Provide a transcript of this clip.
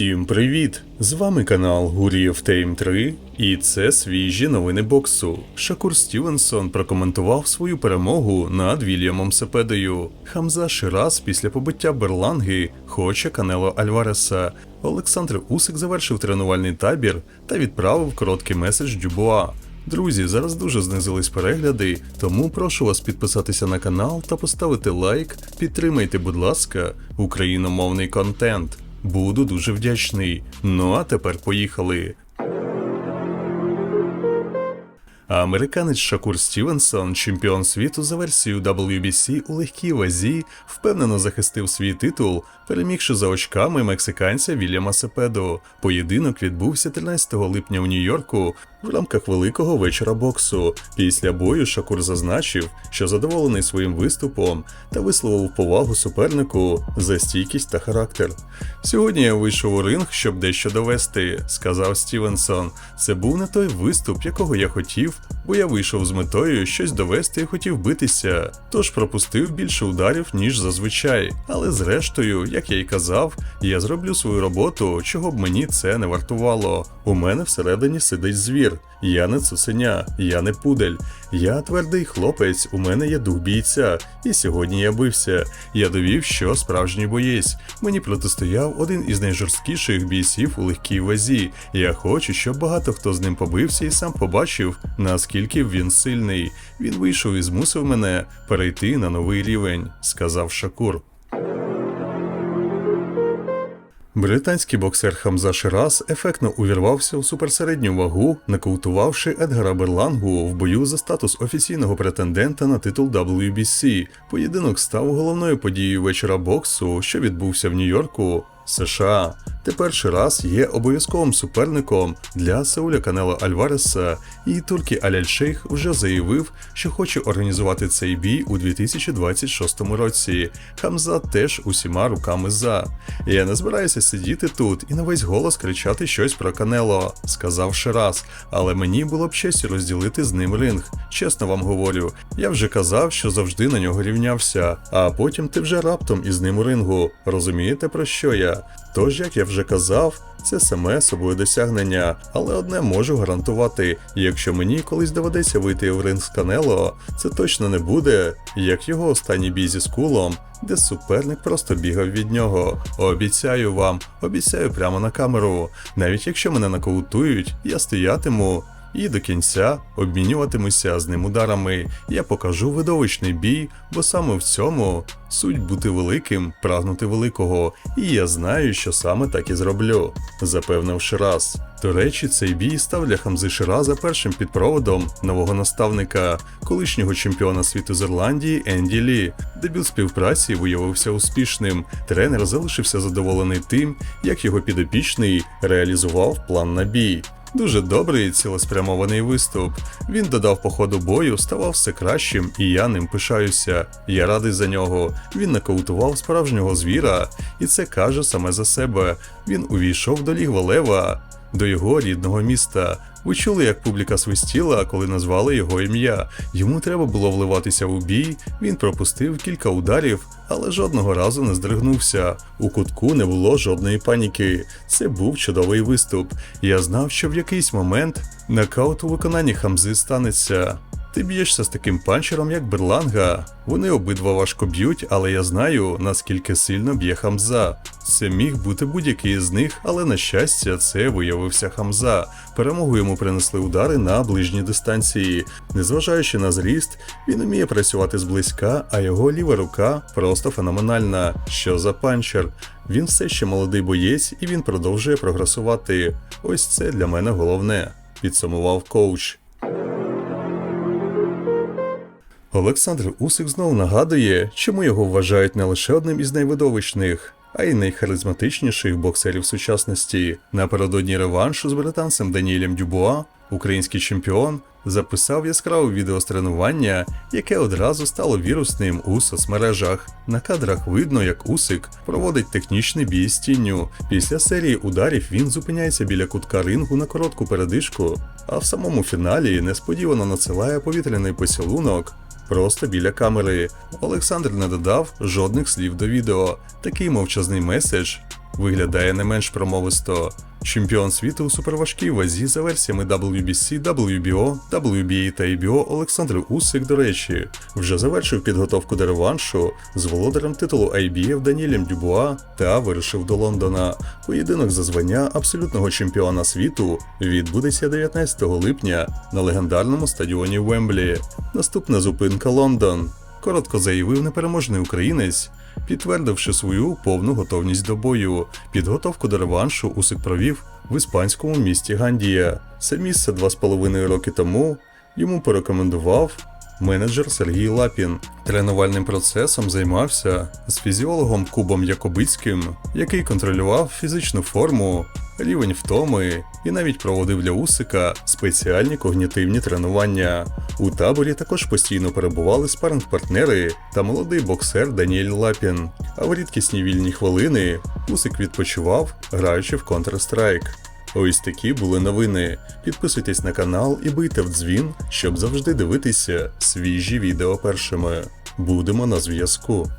Усім привіт! З вами канал Гурієв Тейм 3, і це свіжі новини боксу. Шакур Стівенсон прокоментував свою перемогу над Вільямом Сепедою. Хамза Шираз після побиття Берланги хоче Канело Альвареса. Олександр Усик завершив тренувальний табір та відправив короткий меседж Дюбуа. Друзі, зараз дуже знизились перегляди, тому прошу вас підписатися на канал та поставити лайк. Підтримайте, будь ласка, україномовний контент. Буду дуже вдячний. Ну а тепер поїхали. Американець Шакур Стівенсон, чемпіон світу за версією WBC у легкій вазі, впевнено захистив свій титул, перемігши за очками мексиканця Вільяма Сепедо. Поєдинок відбувся 13 липня у Нью-Йорку в рамках великого вечора боксу. Після бою Шакур зазначив, що задоволений своїм виступом та висловив повагу супернику за стійкість та характер. Сьогодні я вийшов у ринг, щоб дещо довести, сказав Стівенсон. Це був не той виступ, якого я хотів, бо я вийшов з метою щось довести і хотів битися, тож пропустив більше ударів, ніж зазвичай. Але зрештою, як я й казав, я зроблю свою роботу, чого б мені це не вартувало. У мене всередині сидить звір. Я не цуценя, я не пудель. Я твердий хлопець, у мене є дух бійця, і сьогодні я бився. Я довів, що справжній боєць. Мені протистояв один із найжорсткіших бійців у легкій вазі. Я хочу, щоб багато хто з ним побився і сам побачив, наскільки він сильний. Він вийшов і змусив мене перейти на новий рівень, сказав Шакур. Британський боксер Хамза Шираз ефектно увірвався у суперсередню вагу, нокаутувавши Едгара Берлангу в бою за статус офіційного претендента на титул WBC. Поєдинок став головною подією вечора боксу, що відбувся в Нью-Йорку. США тепер Шираз є обов'язковим суперником для Сауля Канело Альвареса, і Туркі Аляль-Шейх вже заявив, що хоче організувати цей бій у 2026 році. Хамза теж усіма руками за. Я не збираюся сидіти тут і на весь голос кричати щось про Канело, сказав Шираз, але мені було б честь розділити з ним ринг. Чесно вам говорю, я вже казав, що завжди на нього рівнявся, а потім ти вже раптом із ним у рингу. Розумієте про що я? Тож, як я вже казав, це саме собою досягнення, але одне можу гарантувати: якщо мені колись доведеться вийти в ринг з Канело, це точно не буде, як його останній бій зі скулом, де суперник просто бігав від нього. Обіцяю вам, обіцяю прямо на камеру. Навіть якщо мене нокаутують, я стоятиму. І до кінця обмінюватимуся з ним ударами. Я покажу видовищний бій, бо саме в цьому суть бути великим, прагнути великого. І я знаю, що саме так і зроблю, запевнив Шираз. До речі, цей бій став для Хамзи Шираза першим підпроводом нового наставника, колишнього чемпіона світу з Ірландії Енді Лі. Дебют співпраці виявився успішним. Тренер залишився задоволений тим, як його підопічний реалізував план на бій. Дуже добрий і цілеспрямований виступ. Він додав по ходу бою, ставав все кращим, і я ним пишаюся. Я радий за нього. Він нокаутував справжнього звіра, і це каже саме за себе. Він увійшов до лігва Лева, до його рідного міста. Ви чули, як публіка свистіла, коли назвали його ім'я. Йому треба було вливатися у бій. Він пропустив кілька ударів, але жодного разу не здригнувся. У кутку не було жодної паніки. Це був чудовий виступ. Я знав, що в якийсь момент нокаут у виконанні Хамзи станеться. Ти б'єшся з таким панчером, як Берланга. Вони обидва важко б'ють, але я знаю, наскільки сильно б'є Хамза. Це міг бути будь-який з них, але на щастя, це виявився Хамза. Перемогу йому принесли удари на ближній дистанції. Незважаючи на зріст, він уміє працювати зблизька, а його ліва рука просто феноменальна. Що за панчер? Він все ще молодий боєць і він продовжує прогресувати. Ось це для мене головне, підсумував коуч. Олександр Усик знову нагадує, чому його вважають не лише одним із найвидовищних, а й найхаризматичніших боксерів сучасності. Напередодні реваншу з британцем Даніелем Дюбуа український чемпіон записав яскраве відео з тренування, яке одразу стало вірусним у соцмережах. На кадрах видно, як Усик проводить технічний бій з тінню. Після серії ударів він зупиняється біля кутка рингу на коротку передишку, а в самому фіналі несподівано надсилає повітряний поцілунок просто біля камери. Олександр не додав жодних слів до відео. Такий мовчазний меседж виглядає не менш промовисто. Чемпіон світу у суперважкій вазі за версіями WBC, WBO, WBA та EBO Олександр Усик, до речі, вже завершив підготовку до реваншу з володарем титулу IBF Даніелем Дюбуа та вирушив до Лондона. Поєдинок за звання абсолютного чемпіона світу відбудеться 19 липня на легендарному стадіоні Вемблі. Наступна зупинка Лондон. Коротко заявив непереможний українець, підтвердивши свою повну готовність до бою. Підготовку до реваншу Усик провів в іспанському місті Гандія. Це місце два з половиною роки тому йому порекомендував менеджер Сергій Лапін. Тренувальним процесом займався з фізіологом Кубом Якобицьким, який контролював фізичну форму, рівень втоми і навіть проводив для Усика спеціальні когнітивні тренування. У таборі також постійно перебували спаринг-партнери та молодий боксер Даніель Лапін. А в рідкісні вільні хвилини Усик відпочивав, граючи в Counter-Strike. Ось такі були новини. Підписуйтесь на канал і бийте в дзвін, щоб завжди дивитися свіжі відео першими. Будемо на зв'язку.